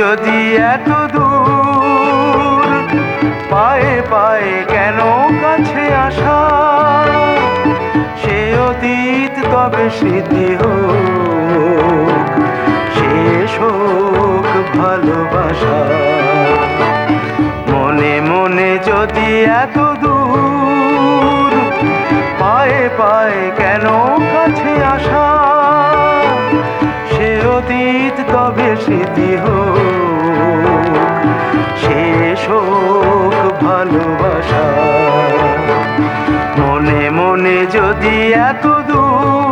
যদি এত দূর পায়ে পায়ে কেন কাছে আসা? সে অতীত তবে স্মৃতি হোক, শেষ হোক ভালোবাসা। মনে মনে যদি এত দূর পায়ে পায়ে কেন কাছে আসা? সে অতীত তবে স্মৃতি হোক শেষ ভালোবাসা। মনে মনে যদি এত দূর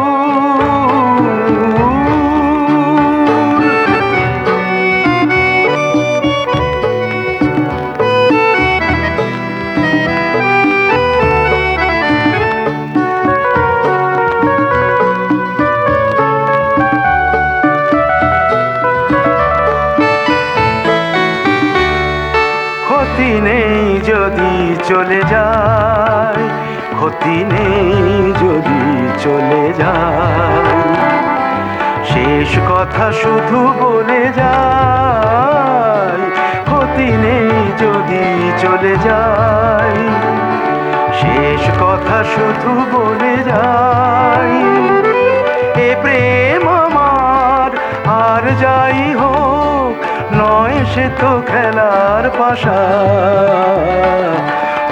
যদি চলে যায়, ক্ষতি নেই যদি চলে যায়। শেষ কথা শুধু বলে যায়, ক্ষতি নেই যদি চলে যায়। শেষ কথা শুধু বলে যায়। নয় সে তো খেলার পাশা।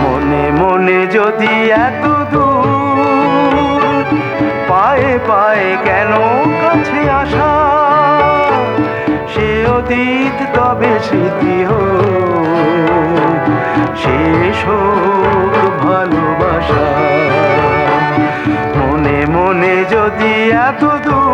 মনে মনে যদি এত দূর পায়ে পায়ে কেন কাছে আসা? সে অতীত তবে স্মৃতি হোক, শেষ হোক ভালোবাসা। মনে মনে যদি এত দূর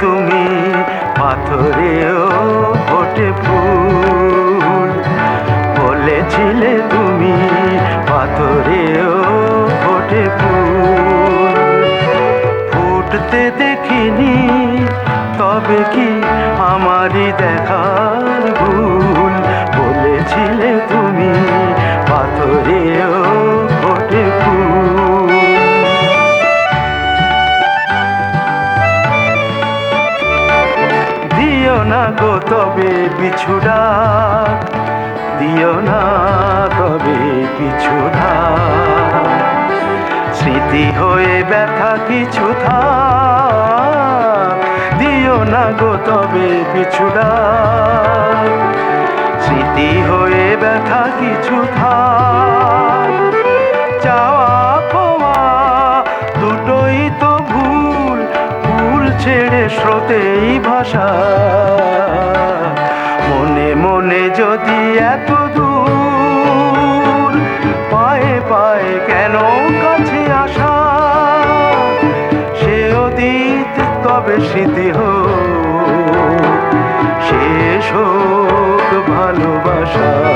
তুমি পাথরেও ফোটে ফুল। বলেছিলে তুমি পাথরেও ফোটে ফুল। ফুটতে দেখিনি, তবে কি আমারই দেখার ভুল? গো তবে পিছুডা দিও না তবে পিছুডা স্মৃতি হয়ে ব্যথা কিছু থাক। দিও না গো তবে পিছুডা স্মৃতি হয়ে ব্যথা কিছু থাক। চাওয়া পাওয়া দুটোই তো ভুল। ভুল ছেড়ে স্রোতেই ভাষা। স্মৃতি হোক শেষ হোক ভালোবাসা।